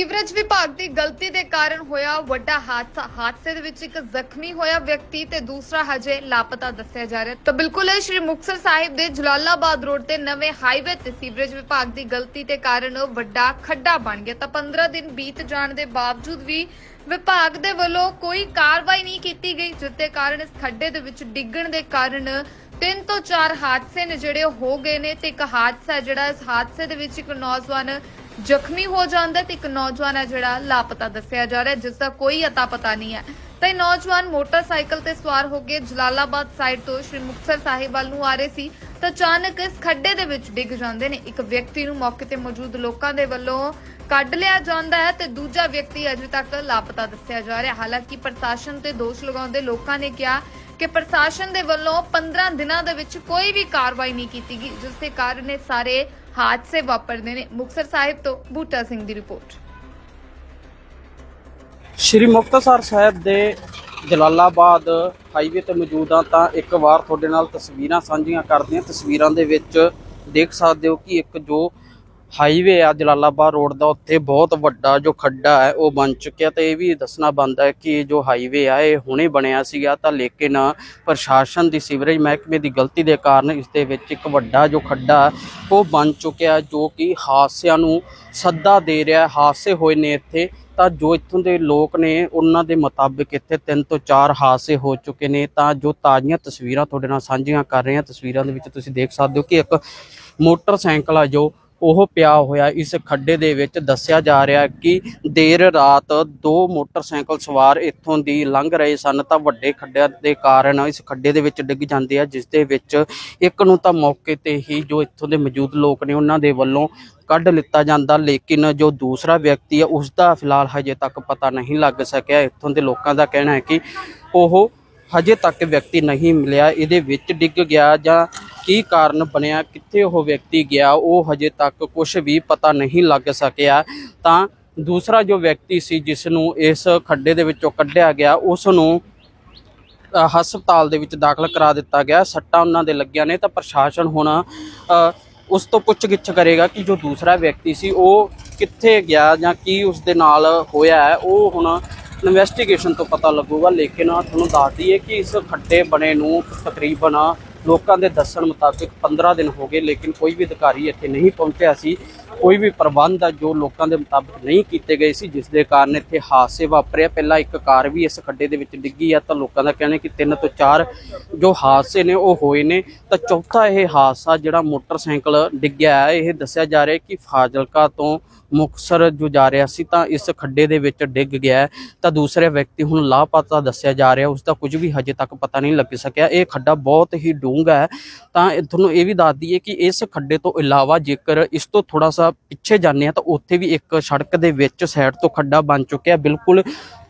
Sewerage ਵਿਭਾਗ ਦੀ ਗਲਤੀ ਦੇ ਕਾਰਨ ਹੋਇਆ ਵੱਡਾ ਹਾਦਸਾ। ਹਾਦਸੇ ਦੇ ਵਿੱਚ ਇੱਕ ਜ਼ਖਮੀ ਹੋਇਆ ਵਿਅਕਤੀ ਤੇ ਦੂਸਰਾ ਹਜੇ ਲਾਪਤਾ ਦੱਸਿਆ ਜਾ ਰਿਹਾ। ਤਾਂ ਬਿਲਕੁਲ ਇਹ ਸ਼੍ਰੀ ਮੁਕਤਸਰ ਸਾਹਿਬ ਦੇ ਜਲਾਲਾਬਾਦ ਰੋਡ ਤੇ ਨਵੇਂ ਹਾਈਵੇ ਤੇ ਸੀਵਰੇਜ ਵਿਭਾਗ ਦੀ ਗਲਤੀ ਦੇ ਕਾਰਨ ਵੱਡਾ ਖੱਡਾ ਬਣ ਗਿਆ। ਤਾਂ 15 ਦਿਨ ਬੀਤ ਜਾਣ ਦੇ ਬਾਵਜੂਦ ਵੀ ਵਿਭਾਗ ਦੇ ਵੱਲੋਂ ਕੋਈ ਕਾਰਵਾਈ ਨਹੀਂ ਕੀਤੀ ਗਈ ਜਿਸ ਦੇ ਕਾਰਨ ਇਸ ਖੱਡੇ ਦੇ ਵਿੱਚ ਡਿੱਗਣ ਦੇ ਕਾਰਨ ਤਿੰਨ ਤੋਂ ਚਾਰ ਹਾਦਸੇ ਨੇ ਜਿਹੜੇ ਹੋ ਗਏ ਨੇ ਤੇ ਇੱਕ ਹਾਦਸਾ ਜਿਹੜਾ ਇਸ ਹਾਦਸੇ ਦੇ ਵਿੱਚ ਇੱਕ ਨੌਜਵਾਨ ਜ਼ਖਮੀ ਹੋ ਜਾਂਦਾ ਤੇ ਇੱਕ ਨੌਜਵਾਨ ਹੈ ਜਿਹੜਾ ਲਾਪਤਾ ਦੱਸਿਆ ਜਾ ਰਿਹਾ ਜਿਸ ਦਾ ਕੋਈ ਅਤਾ ਪਤਾ ਨਹੀਂ ਹੈ। ਤਾਂ ਇਹ ਨੌਜਵਾਨ ਮੋਟਰਸਾਈਕਲ ਤੇ ਸਵਾਰ ਹੋ ਕੇ ਜਲਾਲਾਬਾਦ ਸਾਈਡ ਤੋਂ ਸ਼੍ਰੀ ਮੁਕਤਸਰ ਸਾਹਿਬ ਵੱਲ ਨੂੰ ਆ ਰਹੇ ਸੀ, ਤਾਂ ਅਚਾਨਕ ਇਸ ਖੱਡੇ ਦੇ ਵਿੱਚ ਡਿੱਗ ਜਾਂਦੇ ਨੇ। ਇੱਕ ਵਿਅਕਤੀ ਨੂੰ ਮੌਕੇ ਤੇ ਮੌਜੂਦ ਲੋਕਾਂ ਦੇ ਵੱਲੋਂ ਕੱਢ ਲਿਆ ਜਾਂਦਾ ਹੈ ਤੇ ਦੂਜਾ ਵਿਅਕਤੀ ਅਜੇ ਤੱਕ ਲਾਪਤਾ ਦੱਸਿਆ ਜਾ ਰਿਹਾ। ਹਾਲਾਂਕਿ ਪ੍ਰਸ਼ਾਸਨ ਤੇ ਦੋਸ਼ ਲਗਾਉਂਦੇ ਲੋਕਾਂ ਨੇ ਕਿਹਾ ਕਿ ਪ੍ਰਸ਼ਾਸਨ ਦੇ ਵੱਲੋਂ 15 ਦਿਨਾਂ ਦੇ ਵਿੱਚ ਕੋਈ ਵੀ ਕਾਰਵਾਈ ਨਹੀਂ ਕੀਤੀ ਗਈ, ਜਿਸ ਦੇ ਕਾਰਨ ਇਹ ਸਾਰੇ ਹਾਦਸੇ ਵਾਪਰਦੇ ਨੇ ਮੁਕਤਸਰ ਸਾਹਿਬ ਤੋਂ ਬੂਟਾ ਸਿੰਘ ਦੀ ਰਿਪੋਰਟ। ਸ਼੍ਰੀ ਮੁਕਤਸਰ ਸਾਹਿਬ ਦੇ ਜਲਾਲਾਬਾਦ ਹਾਈਵੇ ਤੇ ਮੌਜੂਦ ਹਾਂ ਤਾਂ ਇੱਕ ਵਾਰ ਤੁਹਾਡੇ ਨਾਲ ਤਸਵੀਰਾਂ ਸਾਂਝੀਆਂ ਕਰਦੇ ਹਾਂ। ਤਸਵੀਰਾਂ ਦੇ ਵਿੱਚ ਦੇਖ ਸਕਦੇ ਹੋ ਕਿ ਇੱਕ ਜੋ ਹਾਈਵੇ ਆ ਜਲਾਲਾਬਾਦ ਰੋਡ ਦਾ, ਉੱਥੇ ਬਹੁਤ ਵੱਡਾ ਜੋ ਖੱਡਾ ਹੈ, ਉਹ ਬਣ ਚੁੱਕਿਆ ਤੇ ਇਹ ਵੀ ਦੱਸਣਾ ਬਣਦਾ ਹੈ ਕਿ ਜੋ ਹਾਈਵੇ ਆ, ਇਹ ਹੁਣੇ ਬਣਿਆ ਸੀਗਾ ਤਾਂ ਲੇਕਿਨ ਪ੍ਰਸ਼ਾਸਨ ਦੀ ਸੀਵਰੇਜ ਮਹਿਕਮੇ ਦੀ ਗਲਤੀ ਦੇ ਕਾਰਨ ਇਸ ਦੇ ਵਿੱਚ ਇੱਕ ਵੱਡਾ ਜੋ ਖੱਡਾ ਉਹ ਬਣ ਚੁੱਕਿਆ ਜੋ ਕਿ ਹਾਦਸਿਆਂ ਨੂੰ ਸੱਦਾ ਦੇ ਰਿਹਾ ਹਾਦਸੇ ਹੋਏ ਨੇ ਇੱਥੇ ਤਾਂ ਜੋ ਇੱਥੋਂ ਦੇ ਲੋਕ ਨੇ, ਉਹਨਾਂ ਦੇ ਮੁਤਾਬਿਕ ਇੱਥੇ ਤਿੰਨ ਤੋਂ ਚਾਰ ਹਾਦਸੇ ਹੋ ਚੁੱਕੇ ਨੇ। ਤਾਂ ਜੋ ਤਾਜ਼ੀਆਂ ਤਸਵੀਰਾਂ ਤੁਹਾਡੇ ਨਾਲ ਸਾਂਝੀਆਂ ਕਰ ਰਹੇ ਹਾਂ, ਤਸਵੀਰਾਂ ਦੇ ਵਿੱਚ ਤੁਸੀਂ ਦੇਖ ਸਕਦੇ ਹੋ ਕਿ ਇੱਕ ਮੋਟਰਸਾਈਕਲ ਆ ਜੋ ਉਹ ਪਿਆ ਹੋਇਆ ਇਸ ਖੱਡੇ ਦੇ ਵਿੱਚ ਦੱਸਿਆ ਜਾ ਰਿਹਾ ਕਿ ਦੇਰ ਰਾਤ ਦੋ ਮੋਟਰਸਾਈਕਲ ਸਵਾਰ ਇੱਥੋਂ ਦੀ ਲੰਘ ਰਹੇ ਸਨ ਤਾਂ ਵੱਡੇ ਖੱਡਿਆਂ ਦੇ ਕਾਰਨ ਇਸ ਖੱਡੇ ਦੇ ਵਿੱਚ ਡਿੱਗ ਜਾਂਦੇ ਆ, ਜਿਸ ਦੇ ਵਿੱਚ ਇੱਕ ਨੂੰ ਤਾਂ ਮੌਕੇ ਤੇ ਹੀ ਜੋ ਇੱਥੋਂ ਦੇ ਮੌਜੂਦ ਲੋਕ ਨੇ ਉਹਨਾਂ ਦੇ ਵੱਲੋਂ ਕੱਢ ਲਿੱਤਾ ਜਾਂਦਾ, ਲੇਕਿਨ ਜੋ ਦੂਸਰਾ ਵਿਅਕਤੀ ਹੈ ਉਸ ਦਾ ਫਿਲਹਾਲ ਹਜੇ ਤੱਕ ਪਤਾ ਨਹੀਂ ਲੱਗ ਸਕਿਆ। ਇੱਥੋਂ ਦੇ ਲੋਕਾਂ ਦਾ ਕਹਿਣਾ ਹੈ ਕਿ ਉਹ ਹਜੇ ਤੱਕ ਵਿਅਕਤੀ ਨਹੀਂ ਮਿਲਿਆ। ਇਹਦੇ ਵਿੱਚ ਡਿੱਗ ਗਿਆ ਜਾਂ ਕੀ ਕਾਰਨ ਬਣਿਆ, ਕਿੱਥੇ ਉਹ ਵਿਅਕਤੀ ਗਿਆ, ਉਹ ਹਜੇ ਤੱਕ ਕੁਝ ਵੀ ਪਤਾ ਨਹੀਂ ਲੱਗ ਸਕਿਆ। ਤਾਂ ਦੂਸਰਾ ਜੋ ਵਿਅਕਤੀ ਸੀ ਜਿਸ ਨੂੰ ਇਸ ਖੱਡੇ ਦੇ ਵਿੱਚੋਂ ਕੱਢਿਆ ਗਿਆ ਉਸ ਨੂੰ ਹਸਪਤਾਲ ਦੇ ਵਿੱਚ ਦਾਖਲ ਕਰਾ ਦਿੱਤਾ ਗਿਆ। ਸੱਟਾਂ ਉਹਨਾਂ ਦੇ ਲੱਗੀਆਂ ਨੇ, ਤਾਂ ਪ੍ਰਸ਼ਾਸਨ ਹੁਣ ਉਸ ਤੋਂ ਪੁੱਛਗਿੱਛ ਕਰੇਗਾ ਕਿ ਜੋ ਦੂਸਰਾ ਵਿਅਕਤੀ ਸੀ, ਉਹ ਕਿੱਥੇ ਗਿਆ ਜਾਂ ਕੀ ਉਸ ਦੇ ਨਾਲ ਹੋਇਆ ਹੈ। ਉਹ ਹੁਣ ਇਨਵੈਸਟੀਗੇਸ਼ਨ ਤੋਂ ਪਤਾ ਲੱਗੂਗਾ, ਲੇਕਿਨ ਤੁਹਾਨੂੰ ਦੱਸ ਦਈਏ ਕਿ ਇਸ ਖੱਡੇ ਬਣੇ ਨੂੰ ਤਕਰੀਬਨ ਲੋਕਾਂ ਦੇ ਦੱਸਣ ਮੁਤਾਬਿਕ 15 ਦਿਨ ਹੋ ਗਏ, ਲੇਕਿਨ ਕੋਈ ਵੀ ਅਧਿਕਾਰੀ ਇੱਥੇ ਨਹੀਂ ਪਹੁੰਚਿਆ ਸੀ। ਕੋਈ ਵੀ ਪ੍ਰਬੰਧ ਆ ਜੋ ਲੋਕਾਂ ਦੇ ਮੁਤਾਬਕ ਨਹੀਂ ਕੀਤੇ ਗਏ ਸੀ, ਜਿਸ ਦੇ ਕਾਰਨ ਇੱਥੇ ਹਾਦਸੇ ਵਾਪਰਿਆ। ਪਹਿਲਾਂ ਇੱਕ ਕਾਰ ਵੀ ਇਸ ਖੱਡੇ ਦੇ ਵਿੱਚ ਡਿੱਗੀ ਆ ਤਾਂ ਲੋਕਾਂ ਦਾ ਕਹਿਣਾ ਕਿ ਤਿੰਨ ਤੋਂ ਚਾਰ ਜੋ ਹਾਦਸੇ ਨੇ ਉਹ ਹੋਏ ਨੇ। ਤਾਂ ਚੌਥਾ ਇਹ ਹਾਦਸਾ ਜਿਹੜਾ ਮੋਟਰਸਾਈਕਲ ਡਿੱਗਿਆ ਹੈ, ਇਹ ਦੱਸਿਆ ਜਾ ਰਿਹਾ ਕਿ ਫਾਜ਼ਿਲਕਾ ਤੋਂ ਮੁਕਤਸਰ ਜੋ ਜਾ ਰਿਹਾ ਸੀ ਤਾਂ ਇਸ ਖੱਡੇ ਦੇ ਵਿੱਚ ਡਿੱਗ ਗਿਆ ਤਾਂ ਦੂਸਰੇ ਵਿਅਕਤੀ ਹੁਣ ਲਾਪਤਾ ਦੱਸਿਆ ਜਾ ਰਿਹਾ, ਉਸ ਦਾ ਕੁਝ ਵੀ ਹਜੇ ਤੱਕ ਪਤਾ ਨਹੀਂ ਲੱਗ ਸਕਿਆ। ਇਹ ਖੱਡਾ ਬਹੁਤ ਹੀ ਡੂੰਘਾ ਹੈ। ਤਾਂ ਤੁਹਾਨੂੰ ਇਹ ਵੀ ਦੱਸ ਦਈਏ ਕਿ ਇਸ ਖੱਡੇ ਤੋਂ ਇਲਾਵਾ ਜੇਕਰ ਇਸ ਤੋਂ ਥੋੜਾ ਸਾ ਪਿੱਛੇ ਜਾਂਦੇ ਆ ਤਾਂ ਉੱਥੇ ਵੀ ਇੱਕ ਸੜਕ ਦੇ ਵਿੱਚ ਸਾਈਡ ਤੋਂ ਖੱਡਾ ਬਣ ਚੁੱਕਿਆ। ਬਿਲਕੁਲ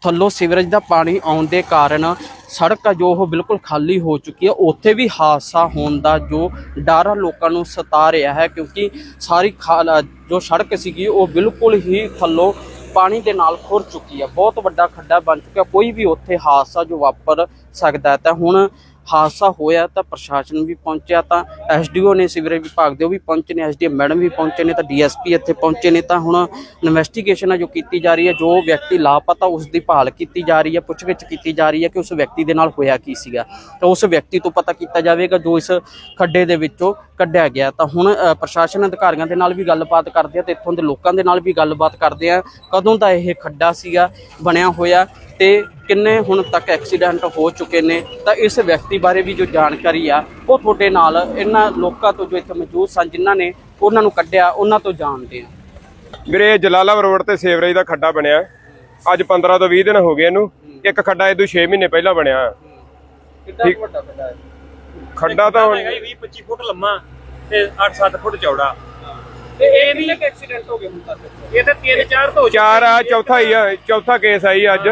ਥੱਲੋਂ ਸੀਵਰੇਜ ਦਾ ਪਾਣੀ ਆਉਣ ਦੇ ਕਾਰਨ ਸੜਕ ਆ ਜੋ ਉਹ ਬਿਲਕੁਲ ਖਾਲੀ ਹੋ ਚੁੱਕੀ ਹੈ ਉੱਥੇ ਵੀ ਹਾਦਸਾ ਹੋਣ ਦਾ ਜੋ ਡਰ ਆ ਲੋਕਾਂ ਨੂੰ ਸਤਾ ਰਿਹਾ ਹੈ ਕਿਉਂਕਿ ਸਾਰੀ ਖਾਲ- ਜੋ ਸੜਕ ਸੀਗੀ ਉਹ ਬਿਲਕੁਲ ਹੀ ਥੱਲੋਂ ਪਾਣੀ ਦੇ ਨਾਲ ਖੁਰ ਚੁੱਕੀ ਹੈ ਬਹੁਤ ਵੱਡਾ ਖੱਡਾ ਬਣ ਚੁੱਕਿਆ। ਕੋਈ ਵੀ ਉੱਥੇ ਹਾਦਸਾ ਜੋ ਵਾਪਰ ਸਕਦਾ ਹੈ ਤਾਂ ਹੁਣ ਹਾਦਸਾ ਹੋਇਆ ਤਾਂ ਪ੍ਰਸ਼ਾਸਨ ਵੀ ਪਹੁੰਚਿਆ ਤਾਂ ਐਸਡੀਓ ਨੇ ਸਿਵਰੇਜ ਵਿਭਾਗ ਦੇ ਉਹ ਵੀ ਪਹੁੰਚੇ ਨੇ, ਐਸਡੀਐਮ ਮੈਡਮ ਵੀ ਪਹੁੰਚੇ ਨੇ ਤਾਂ ਡੀਐਸਪੀ ਇੱਥੇ ਪਹੁੰਚੇ ਨੇ ਤਾਂ ਹੁਣ ਇਨਵੈਸਟੀਗੇਸ਼ਨ ਹੈ ਜੋ ਕੀਤੀ ਜਾ ਰਹੀ ਹੈ, ਜੋ ਵਿਅਕਤੀ ਲਾਪਤਾ ਉਸ ਦੀ ਭਾਲ ਕੀਤੀ ਜਾ ਰਹੀ ਹੈ, ਪੁੱਛਗਿੱਛ ਕੀਤੀ ਜਾ ਰਹੀ ਹੈ ਕਿ ਉਸ ਵਿਅਕਤੀ ਦੇ ਨਾਲ ਹੋਇਆ ਕੀ ਸੀਗਾ। ਤਾਂ ਉਸ ਵਿਅਕਤੀ ਤੋਂ ਪਤਾ ਕੀਤਾ ਜਾਵੇਗਾ ਜੋ ਇਸ ਖੱਡੇ ਦੇ ਵਿੱਚੋਂ ਕੱਢਿਆ ਗਿਆ। ਤਾਂ ਹੁਣ ਪ੍ਰਸ਼ਾਸਨ ਅਧਿਕਾਰੀਆਂ ਦੇ ਨਾਲ ਵੀ ਗੱਲਬਾਤ ਕਰਦੇ ਆ ਤੇ ਇੱਥੋਂ ਦੇ ਲੋਕਾਂ ਦੇ ਨਾਲ ਵੀ ਗੱਲਬਾਤ ਕਰਦੇ ਆ। ਕਦੋਂ ਦਾ ਇਹ ਖੱਡਾ ਸੀਗਾ, ਬਣਿਆ ਹੋਇਆ ਤੇ ਕਿੰਨੇ ਹੁਣ ਤੱਕ ਐਕਸੀਡੈਂਟ ਹੋ ਚੁੱਕੇ ਨੇ? ਤਾਂ ਇਸ ਵਿਅਕਤੀ ਬਾਰੇ ਵੀ ਜੋ ਜਾਣਕਾਰੀ ਆ ਉਹ ਤੁਹਾਡੇ ਨਾਲ ਇਹਨਾਂ ਲੋਕਾਂ ਤੋਂ ਜੋ ਇੱਥੇ ਮੌਜੂਦ ਸਨ ਜਿਨ੍ਹਾਂ ਨੇ ਉਹਨਾਂ ਨੂੰ ਕੱਢਿਆ ਉਹਨਾਂ ਤੋਂ ਜਾਣਦੇ ਆ। ਵੀਰੇ ਇਹ ਜਲਾਲਾਬਾਦ ਰੋਡ ਤੇ ਸੇਵਰੇਜ ਦਾ ਖੱਡਾ ਬਣਿਆ। ਅੱਜ 15 ਤੋਂ 20 ਦਿਨ ਹੋ ਗਏ ਇਹਨੂੰ। ਇੱਕ ਖੱਡਾ ਇਹਦੋਂ 6 ਮਹੀਨੇ ਪਹਿਲਾਂ ਬਣਿਆ। ਕਿੰਨਾ ਵੱਡਾ ਖੱਡਾ ਖੱਡਾ ਤਾਂ ਹੁਣ ਹੈਗਾ 20 25 ਫੁੱਟ ਲੰਮਾ ਤੇ 8-7 ਫੁੱਟ ਚੌੜਾ। ਤੇ ਇਹ ਵੀ ਐਕਸੀਡੈਂਟ ਹੋ ਗਏ ਹੁਣ ਤੱਕ? ਇਹ ਤੇ ਤਿੰਨ ਚਾਰ ਤੋਂ ਚਾਰ ਆ ਚੌਥਾ ਹੀ ਆ ਚੌਥਾ ਕੇਸ ਆਈ ਅੱਜ।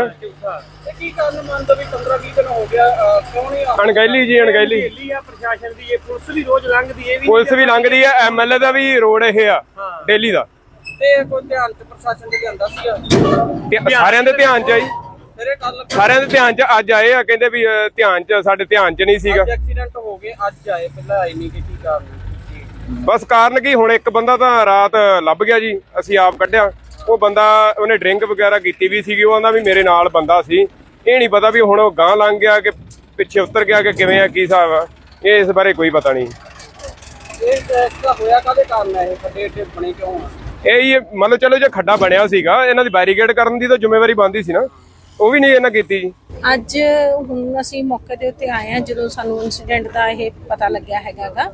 ਤੇ ਕੀ ਕਾਰਨ ਮੰਨਦਾ ਵੀ 15 20 ਦਿਨ ਹੋ ਗਿਆ ਅਹ, ਕਿਉਂ ਨਹੀਂ ਆ ਅਣਗਹਿਲੀ ਜੀ ਅਣਗਹਿਲੀ ਦਿੱਲੀ ਆ ਪ੍ਰਸ਼ਾਸਨ ਦੀ ਇਹ ਪੁਲਿਸ ਵੀ ਰੋਜ਼ ਲੰਘਦੀ ਇਹ ਵੀ ਪੁਲਿਸ ਵੀ ਲੰਘਦੀ ਆ ਐਮਐਲਏ ਦਾ ਵੀ ਰੋਡ ਇਹ ਆ ਡੇਲੀ ਦਾ। ਤੇ ਕੋਈ ਧਿਆਨ ਚ ਪ੍ਰਸ਼ਾਸਨ ਦੇ ਲਿਆਂਦਾ ਸੀਗਾ ਤੇ ਸਾਰਿਆਂ ਦੇ ਧਿਆਨ ਚ ਆਈ ਫਿਰ ਇਹ ਕੱਲ ਸਾਰਿਆਂ ਦੇ ਧਿਆਨ ਚ ਅੱਜ ਆਏ ਆ ਕਹਿੰਦੇ ਵੀ ਧਿਆਨ ਚ ਸਾਡੇ ਧਿਆਨ ਚ ਨਹੀਂ ਸੀਗਾ। ਐਕਸੀਡੈਂਟ ਹੋ ਗਏ ਅੱਜ ਆਏ ਪਹਿਲਾਂ ਆਏ ਨਹੀਂ ਕਿ ਕੀ ਕਾਰਨ? ਬਸ ਕਾਰਨ ਕੀ ਹੁਣ ਇੱਕ ਬੰਦਾ ਤਾਂ ਰਾਤ ਲੱਭ ਗਿਆ ਜੀ ਅਸੀਂ ਆਪ ਕੱਢਿਆ। ਉਹ ਬੰਦਾ ਉਹਨੇ ਡਰਿੰਕ ਵਗੈਰਾ ਕੀਤੀ ਵੀ ਸੀਗੀ ਉਹ ਆਂਦਾ ਵੀ ਮੇਰੇ ਨਾਲ ਬੰਦਾ ਸੀ। ਇਹ ਨਹੀਂ ਪਤਾ ਵੀ ਹੁਣ ਉਹ ਗਾਂ ਲੰਘ ਗਿਆ ਕਿ ਪਿੱਛੇ ਉਤਰ ਗਿਆ ਕਿ ਕਿਵੇਂ ਆ ਕੀ ਹਿਸਾਬ ਆ। ਇਹ ਇਸ ਬਾਰੇ ਕੋਈ ਪਤਾ ਨਹੀਂ। ਇਹ ਐਕਸੀਡੈਂਟ ਹੋਇਆ ਕਾਦੇ ਕਾਰਨ ਹੈ ਇਹ ਖੱਡੇ ਇੱਥੇ ਬਣੇ ਕਿਉਂ ਆ? ਇਹ ਹੀ ਮੰਨ ਲਓ ਚਲੋ ਜੇ ਖੱਡਾ ਬਣਿਆ ਸੀਗਾ ਇਹਨਾਂ ਦੀ ਬੈਰੀਕੇਡ ਕਰਨ ਦੀ ਤਾਂ ਜ਼ਿੰਮੇਵਾਰੀ ਬਣਦੀ ਸੀ ਨਾ। ਉਹ ਵੀ ਨਹੀਂ ਇਹਨਾਂ ਕੀਤੀ ਜੀ। ਅੱਜ ਹੁਣ ਅਸੀਂ ਮੌਕੇ ਦੇ ਉੱਤੇ ਆਏ ਹਾਂ ਜਦੋਂ ਸਾਨੂੰ ਇਨਸੀਡੈਂਟ ਦਾ ਇਹ ਪਤਾ ਲੱਗਿਆ ਹੈਗਾਗਾ।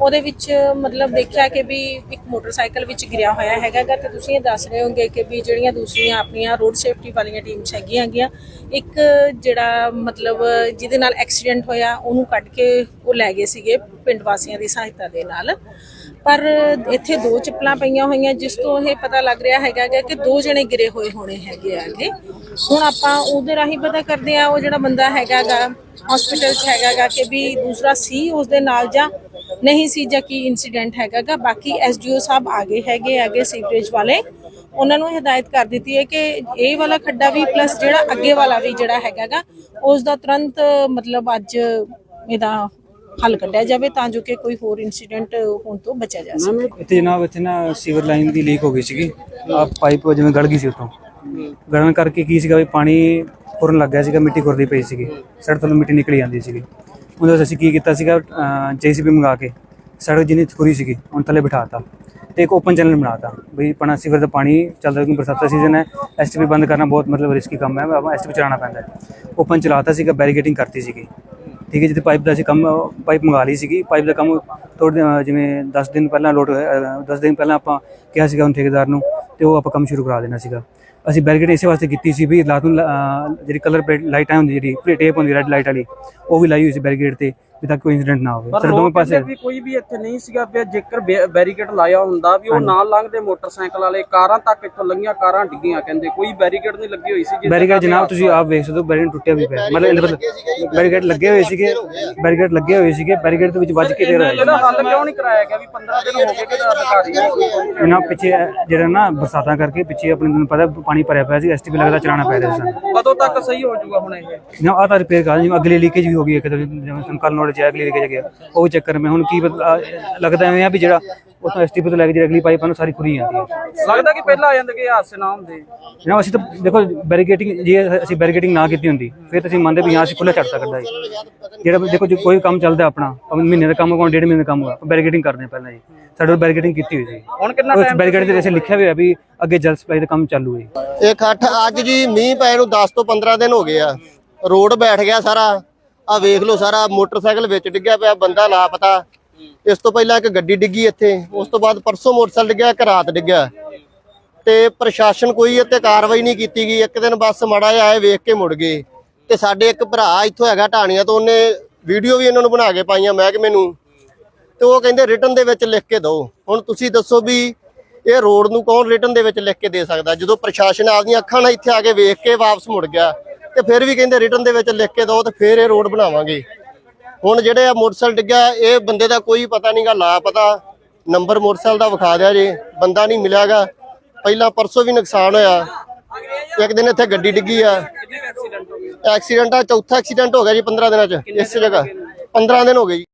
ਉਹਦੇ ਵਿੱਚ ਮਤਲਬ ਦੇਖਿਆ ਕਿ ਵੀ ਇੱਕ ਮੋਟਰਸਾਈਕਲ ਵਿੱਚ ਗਿਰਿਆ ਹੋਇਆ ਹੈਗਾਗਾ ਤੇ ਤੁਸੀਂ ਇਹ ਦੱਸ ਰਹੇ ਹੋਗੇ ਕਿ ਵੀ ਜਿਹੜੀਆਂ ਦੂਸਰੀਆਂ ਆਪਣੀਆਂ ਰੋਡ ਸੇਫਟੀ ਵਾਲੀਆਂ ਟੀਮਸ ਹੈਗੀਆਂ ਗੀਆਂ, ਇੱਕ ਜਿਹੜਾ ਮਤਲਬ ਜਿਹਦੇ ਨਾਲ ਐਕਸੀਡੈਂਟ ਹੋਇਆ, ਉਹਨੂੰ ਕੱਢ ਕੇ ਉਹ ਲੈ ਗਏ ਸੀਗੇ ਪਿੰਡ ਵਾਸੀਆਂ ਦੀ ਸਹਾਇਤਾ ਦੇ ਨਾਲ। ਪਰ ਇੱਥੇ ਦੋ ਚੱਪਲਾਂ ਪਈਆਂ ਹੋਈਆਂ, ਜਿਸ ਤੋਂ ਇਹ ਪਤਾ ਲੱਗ ਰਿਹਾ ਹੈਗਾ ਗਾ ਕਿ ਦੋ ਜਣੇ ਗਿਰੇ ਹੋਏ ਹੋਣੇ ਹੈਗੇ ਆਗੇ ਹੁਣ ਆਪਾਂ ਉਹਦੇ ਰਾਹੀਂ ਪਤਾ ਕਰਦੇ ਆ ਉਹ ਜਿਹੜਾ ਬੰਦਾ ਹੈਗਾਗਾ ਹਸਪੀਟਲ 'ਚ ਹੈਗਾਗਾ ਕਿ ਵੀ ਦੂਸਰਾ ਸੀ ਉਸ ਦੇ ਨਾਲ ਜਾਂ ਨਹੀਂ ਸੀ ਜਾਂ ਕੀ ਇਨਸੀਡੈਂਟ ਹੈਗਾਗਾ ਬਾਕੀ ਐਸਡੀਓ ਸਾਹਿਬ ਆਗੇ ਹੈਗੇ ਆਗੇ ਸੀਵਰੇਜ ਵਾਲੇ ਉਹਨਾਂ ਨੂੰ ਹਦਾਇਤ ਕਰ ਦਿੱਤੀ ਹੈ ਕਿ ਇਹ ਵਾਲਾ ਖੱਡਾ ਵੀ ਪਲੱਸ ਜਿਹੜਾ ਅੱਗੇ ਵਾਲਾ ਵੀ ਜਿਹੜਾ ਹੈਗਾਗਾ ਉਸ ਦਾ ਤੁਰੰਤ ਮਤਲਬ ਅੱਜ ਇਹਦਾ ਹੱਲ ਕੱਢਿਆ ਜਾਵੇ ਤਾਂ ਜੋ ਕਿ ਕੋਈ ਹੋਰ ਇਨਸੀਡੈਂਟ ਹੋਣ ਤੋਂ ਬਚਿਆ ਜਾ ਸਕੇ। ਇੱਥੇ ਜਨਾਬ ਇੱਥੇ ਨਾ ਸੀਵਰ ਲਾਈਨ ਦੀ ਲੀਕ ਹੋ ਗਈ ਸੀਗੀ। ਆ ਪਾਈਪ ਜਿਵੇਂ ਗੜ ਗਈ ਸੀ ਉੱਥੋਂ। ਗੜਨ ਕਰਕੇ ਕੀ ਸੀਗਾ ਵੀ ਪਾਣੀ ਫੁਰਨ ਲੱਗ ਗਿਆ ਸੀਗਾ ਮਿੱਟੀ ਖੁਰਦੀ ਪਈ ਸੀਗੀ। ਸੜਕ ਤੋਂ ਮਿੱਟੀ ਨਿਕਲੀ ਜਾਂਦੀ ਸੀਗੀ। ਉਹਦੇ ਵਿੱਚ ਅਸੀਂ ਕੀ ਕੀਤਾ ਸੀਗਾ ਜੀਸੀਬੀ ਮੰਗਾ ਕੇ ਸੜਕ ਜਿੰਨੀ ਖੁਰੀ ਸੀਗੀ, ਉਹਨ ਥੱਲੇ ਬਿਠਾਤਾ ਤੇ ਇੱਕ ਓਪਨ ਚੈਨਲ ਬਣਾਤਾ ਬਈ ਪਣਾ ਸੀਵਰ ਦਾ ਪਾਣੀ ਚੱਲਦਾ ਕਿਉਂਕਿ ਬਰਸਾਤ ਦਾ ਸੀਜ਼ਨ ਹੈ ਐਸਟੀਪੀ ਬੰਦ ਕਰਨਾ ਬਹੁਤ ਮਤਲਬ ਰਿਸਕੀ ਕੰਮ ਹੈ, ਆਪਾਂ ਐਸਟੀਪੀ ਚਲਾਉਣਾ ਪੈਂਦਾ ਹੈ। ਓਪਨ ਚਲਾਤਾ ਸੀਗਾ ਬੈਰੀਕੇਟਿੰਗ ਕਰਤੀ ਸੀਗੀ। ਠੀਕ ਹੈ ਜਿੱਥੇ ਪਾਈਪ ਦਾ ਅਸੀਂ ਕੰਮ ਪਾਈਪ ਮੰਗਾ ਲਈ ਸੀਗੀ ਪਾਈਪ ਦਾ ਕੰਮ ਥੋੜੇ ਜਿਵੇਂ 10 ਦਿਨ ਪਹਿਲਾਂ ਹੋਇਆ 10 ਦਿਨ ਪਹਿਲਾਂ ਆਪਾਂ ਕਿਹਾ ਸੀਗਾ ਉਹ ਠੇਕੇਦਾਰ ਨੂੰ ਤੇ ਉਹ ਆਪਾਂ ਕੰਮ ਸ਼ੁਰੂ ਕਰਾ ਦੇਣਾ ਸੀਗਾ। ਅਸੀਂ ਬੈਰੀਕੇਡ ਇਸੇ ਵਾਸਤੇ ਕੀਤੀ ਸੀ ਵੀ ਰਾਤ ਨੂੰ ਜਿਹੜੀ ਕਲਰ ਪਲੇਟ ਲਾਈਟਾਂ ਹੁੰਦੀ ਜਿਹੜੀ ਟੇਪ ਹੁੰਦੀ ਰੈੱਡ ਲਾਈਟ ਵਾਲੀ ਉਹ ਵੀ ਲਾਈ ਹੋਈ ਸੀ ਬੈਰੀਕੇਡ ਤੇ ਵੀ ਤਾਂ ਕੋਈ ਇਨਸੀਡੈਂਟ ਨਾ ਹੋਵੇ। ਪਰ ਸਰ ਦੋਵੇਂ ਪਾਸੇ ਵੀ ਕੋਈ ਵੀ ਇੱਥੇ ਨਹੀਂ ਸੀਗਾ ਪਿਆ ਜੇਕਰ ਬੈਰੀਕੇਡ ਲਾਇਆ ਹੁੰਦਾ ਵੀ ਉਹ ਨਾਲ ਲੰਘਦੇ ਮੋਟਰਸਾਈਕਲ ਵਾਲੇ ਕਾਰਾਂ ਤੱਕ ਇੱਥੋਂ ਲੰਘੀਆਂ ਕਾਰਾਂ ਡਿੱਗੀਆਂ ਕਹਿੰਦੇ ਕੋਈ ਬੈਰੀਕੇਡ ਨਹੀਂ ਲੱਗੀ ਹੋਈ ਸੀ ਬੈਰੀਕੇਡ ਜਨਾਬ ਤੁਸੀਂ ਆਪ ਵੇਖ ਸਕਦੇ ਹੋ ਬੈਰੀਕੇਡ ਟੁੱਟਿਆ ਵੀ ਪਿਆ। ਮਤਲਬ ਬੈਰੀਕੇਡ ਲੱਗੇ ਹੋਏ ਸੀਗੇ ਬੈਰੀਕੇਡ ਲੱਗੇ ਹੋਏ ਸੀਗੇ। ਬੈਰੀਕੇਡ ਦੇ ਵਿੱਚ ਵੱਜ ਕੇ ਦੇ ਰਹੇ ਹੱਲ ਕਿਉਂ ਨਹੀਂ ਕਰਾਇਆ ਗਿਆ ਵੀ 15 ਦਿਨ ਹੋ ਗਏ ਕਿ ਅਧਿਕਾਰੀ ਨਹੀਂ ਕੋਈ ਪਹੁੰਚਿਆ? ਇਹਨਾਂ ਪਿੱਛੇ ਜਿਹੜਾ ਨਾ ਬਰਸਾਤਾਂ ਕਰਕੇ ਪਿੱਛੇ ਆਪਣੇ ਨੂੰ ਪਤਾ ਪਾਣੀ ਭਰਿਆ ਪਿਆ ਸੀ ਐਸਟੀਪੀ ਲੱਗਦਾ ਚਲਾਉਣਾ ਪੈ ਰਿਹਾ ਸੀ। ਕਦੋਂ ਤੱਕ ਸਹੀ ਹੋ ਜਾਊਗਾ ਹੁਣ ਇਹ? ਨਾ ਆ ਤਾਂ ਰਿਪੇਅਰ ਕਰ ਜਿਵੇਂ ਅਗਲੀ ਲੀਕੇਜ ਵੀ ਹੋ ਗਈ ਹੈ ਕਿਤੇ ਜਿਵੇਂ ਕੱਲ ਨੋਟ ਚ ਅਗਲੀ ਲੀਕੇਜ ਗਿਆ। ਉਹ ਚੱਕਰ ਮੈਂ ਹੁਣ ਕੀ ਲੱਗਦਾ ਐਵੇਂ ਆ ਵੀ ਜਿਹੜਾ ਉਤੋਂ ਐਸਟੀਪੀ ਤੋਂ ਲੈ ਕੇ ਜਿਹੜੀ ਅਗਲੀ ਪਾਈਪ ਆ ਨੂੰ ਸਾਰੀ ਖੁਰੀ ਜਾਂਦੀ ਹੈ। ਲੱਗਦਾ ਕਿ ਪਹਿਲਾਂ ਆ ਜਾਂਦੇ ਕਿ ਇਹ ਹਾਦਸੇ ਨਾ ਹੁੰਦੇ। ਨਾ ਅਸੀਂ ਤਾਂ ਦੇਖੋ ਬੈਰੀਕੇਡਿੰਗ ਜੇ ਅਸੀਂ ਬੈਰੀਕੇਡਿੰਗ ਨਾ ਕੀਤੀ ਹੁੰਦੀ ਫਿਰ ਤੁਸੀਂ ਮੰਨਦੇ ਵੀ ਹਾਂ ਅਸੀਂ ਖੁੱਲਾ ਛੱਡ ਸਕਦਾ ਜੀ। ਜਿਹੜਾ ਦੇਖੋ ਜੇ ਕੋਈ ਕੰਮ ਚੱਲਦਾ ਆਪਣਾ ਭਾਵੇਂ ਮਹੀਨੇ ਦਾ ਕੰਮ ਹੋਵੇ ਡੇਢ ਮਹੀਨੇ ਦਾ ਕੰਮ ਹੋਵੇ ਬੈਰੀਕੇਡਿੰਗ ਕਰਦੇ ਹਾਂ ਪਹਿਲਾਂ ਜੀ। ਸਾਡੇ ਕੋਲ ਬੈਰੀਕੇਡਿੰਗ ਕੀਤੀ ਹੋਈ ਸੀ। ਹੁਣ ਕਿੰਨਾ ਉਸ ਟਾਈਮ ਬੈਰੀਕੇਡ ਦੇ ਵਿੱਚ ਲਿਖਿਆ ਹੋਇਆ ਵੀ ਅੱਗੇ ਜਲ ਸਪਲਾਈ ਦਾ ਕੰਮ ਚਾਲੂ ਹੈ। ਇਹ ਇਕੱਠ ਅੱਜ ਜੀ ਮੀਂਹ ਪਏ ਨੂੰ 10 ਤੋਂ 15 ਦਿਨ ਹੋ ਗਏ ਆ। ਰੋਡ ਬੈਠ ਗਿਆ ਸਾਰਾ। ਆ ਵੇਖ ਲਓ ਸਾਰਾ ਮੋਟਰਸਾਈਕਲ ਵਿੱਚ ਡਿੱਗਿਆ ਪਿਆ ਬੰਦਾ ਲਾਪਤਾ। ਇਸ ਤੋਂ ਪਹਿਲਾਂ ਇੱਕ ਗੱਡੀ ਡਿੱਗੀ ਇੱਥੇ, ਉਸ ਤੋਂ ਬਾਅਦ ਪਰਸੋਂ ਮੋਟਰਸਾਈਕਲ ਡਿੱਗਿਆ, ਇੱਕ ਰਾਤ ਡਿੱਗਿਆ। ਤੇ ਪ੍ਰਸ਼ਾਸਨ ਕੋਈ ਇੱਥੇ ਕਾਰਵਾਈ ਨਹੀਂ ਕੀਤੀ ਗਈ। ਇੱਕ ਦਿਨ ਬੱਸ ਮੜਾ ਆਏ, ਵੇਖ ਕੇ ਮੁੜ ਗਏ। ਤੇ ਸਾਡੇ ਇੱਕ ਭਰਾ ਇੱਥੋਂ ਹੈਗਾ ਢਾਣੀਆਂ ਤੋਂ, ਉਹਨੇ ਵੀਡੀਓ ਵੀ ਇਹਨਾਂ ਨੂੰ ਬਣਾ ਕੇ ਪਾਈਆਂ ਮਹਿਕਮੇ ਨੂੰ। ਤੇ ਉਹ ਕਹਿੰਦੇ ਰਿਟਰਨ ਦੇ ਵਿੱਚ ਲਿਖ ਕੇ ਦਿਓ। ਹੁਣ ਤੁਸੀਂ ਦੱਸੋ ਵੀ ਇਹ ਰੋਡ ਨੂੰ ਕੌਣ ਰਿਟਰਨ ਦੇ ਵਿੱਚ ਲਿਖ ਕੇ ਦੇ ਸਕਦਾ? ਜਦੋਂ ਪ੍ਰਸ਼ਾਸਨ ਆਪਦੀਆਂ ਅੱਖਾਂ ਨਾਲ ਇੱਥੇ ਆ ਕੇ ਵੇਖ ਕੇ ਵਾਪਸ ਮੁੜ ਗਿਆ, ਤੇ ਫਿਰ ਵੀ ਕਹਿੰਦੇ ਰਿਟਰਨ ਦੇ ਵਿੱਚ ਲਿਖ ਕੇ ਦਿਓ ਤੇ ਫਿਰ ਇਹ ਰੋਡ ਬਣਾਵਾਂਗੇ। ਹੁਣ ਜਿਹੜੇ ਆ ਮੋਟਰਸਾਈਕਲ ਡਿੱਗਿਆ, ਇਹ ਬੰਦੇ ਦਾ ਕੋਈ ਪਤਾ ਨਹੀਂਗਾ ਲਾ ਪਤਾ। ਨੰਬਰ ਮੋਟਰਸਾਈਕਲ ਦਾ ਵਿਖਾ ਦਿਆ ਜੀ। ਬੰਦਾ ਨਹੀਂ ਮਿਲਿਆਗਾ ਪਹਿਲਾਂ ਪਰਸੋਂ ਵੀ ਨੁਕਸਾਨ ਹੋਇਆ। ਇੱਕ ਦਿਨ ਇੱਥੇ ਗੱਡੀ ਡਿੱਗੀ ਆ। ਐਕਸੀਡੈਂਟ ਆ ਚੌਥਾ ਐਕਸੀਡੈਂਟ ਹੋ ਗਿਆ ਜੀ 15 ਦਿਨਾਂ ਚ, ਇਸ ਜਗ੍ਹਾ। 15 ਦਿਨ ਹੋ ਗਏ ਜੀ।